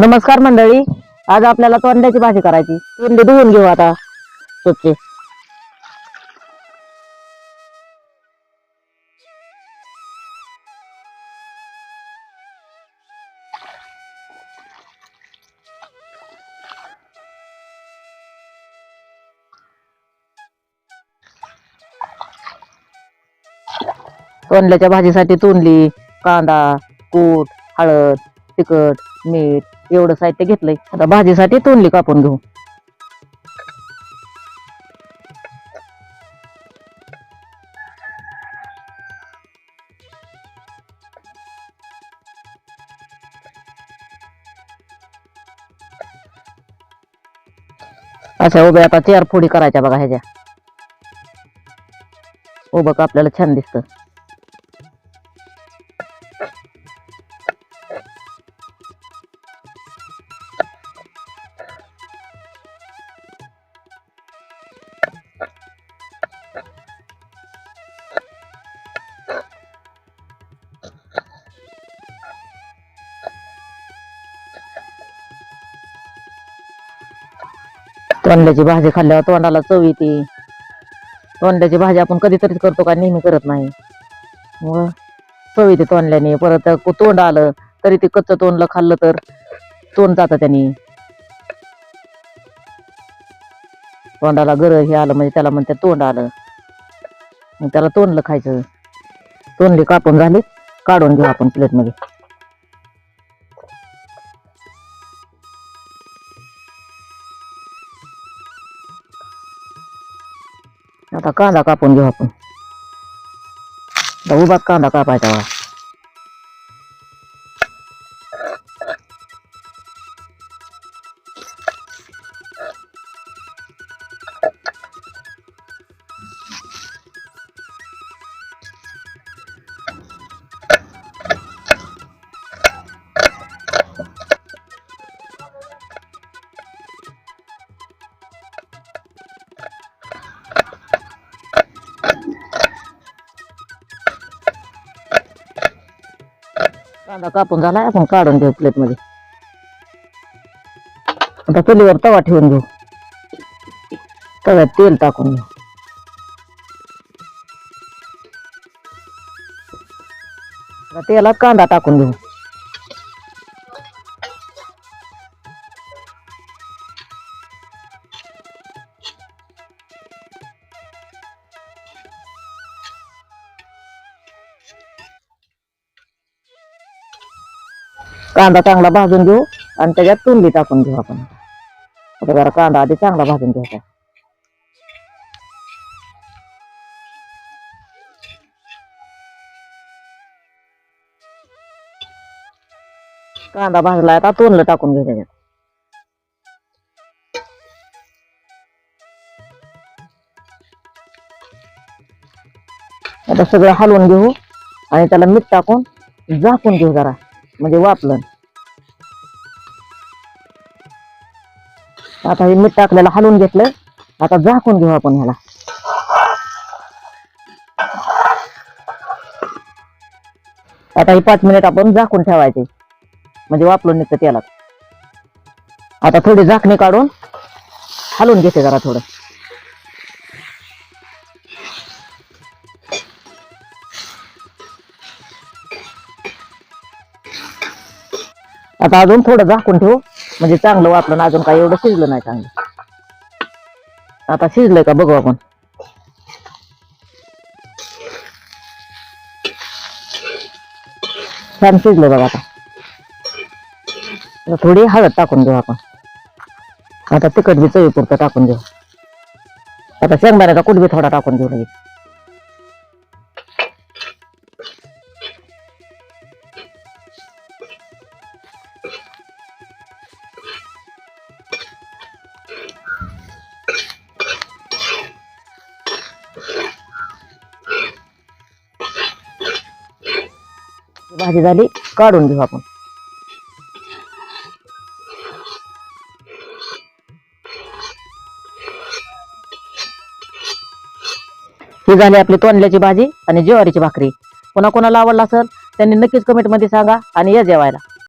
नमस्कार मंडळी. आज आपल्याला तोंड्याची भाजी करायची. तोंडे धुवून घेऊ आता. स्वच्छ तोंडल्याच्या भाजीसाठी तोंडली कांदा कूट हळद तिखट मीठ एवढं साहित्य घेतलंय. आता भाजीसाठी तोंडली कापून घेऊ. अशा उभ्या आता चार फोडी करायच्या बघा ह्याच्या. उभं का आपल्याला छान दिसतं. तोंडल्याची भाजी खाल्ल्यावर तोंडाला चव येते. तोंडल्याची भाजी आपण कधीतरीच करतो का नेहमी करत नाही. मग चव येते तोंडल्याने. परत तोंड आलं तरी ते कच्चं तोंडलं खाल्लं तर तोंड जातं त्याने. तोंडाला गर हे आलं म्हणजे त्याला म्हणते तोंड आलं. मग त्याला तोंडलं खायचं. तोंडली कापून झाली. काढून घेऊ आपण प्लेटमध्ये कांदा कापून घेऊ आपण. आता उभाच कांदा कापायचा. कांदा कापून झालाय आपण काढून घेऊ प्लेटमध्ये आता चुलीवर तवा ठेवून घेऊ. तव्यात तेल टाकून घेऊ. तेलात कांदा टाकून घेऊ. कांदा चांगला भाजून घेऊ आणि त्याच्यात तुंबी टाकून घेऊ आपण आता जरा कांदा आधी चांगला भाजून घ्यायचा कांदा भाजला आता तोंडलं टाकून घेऊ त्याच्यात आता सगळं हलवून घेऊ आणि त्याला मीठ टाकून झाकून घेऊ जरा म्हणजे वापलं आता हे मीठ टाकलेलं हलवून घेतलं. आता झाकून घेऊ आपण ह्याला. आता हे पाच मिनिट आपण झाकून ठेवायचे. म्हणजे वापरून निघतं त्याला आता थोडी झाकणी काढून हलवून घेते जरा थोडं. आता अजून थोडं झाकून ठेवू. म्हणजे चांगलं वापरून अजून काही एवढं शिजलं नाही चांगलं. आता शिजलंय का बघू आपण. छान शिजलं बघा आता. थोडी हळद टाकून घेऊ आपण. आता तिखट बी चवीपुरतं टाकून घेऊ. आता शेंगदाण्याचा कुठबी थोडा टाकून घेऊ लगेच. भाजी झाली काढून घेऊ आपण. ही झाली आपली तोंडल्याची भाजी आणि ज्वारीची भाकरी. पुन्हा कोणाला आवडला असेल त्यांनी नक्कीच कमेंटमध्ये सांगा आणि या जेवायला.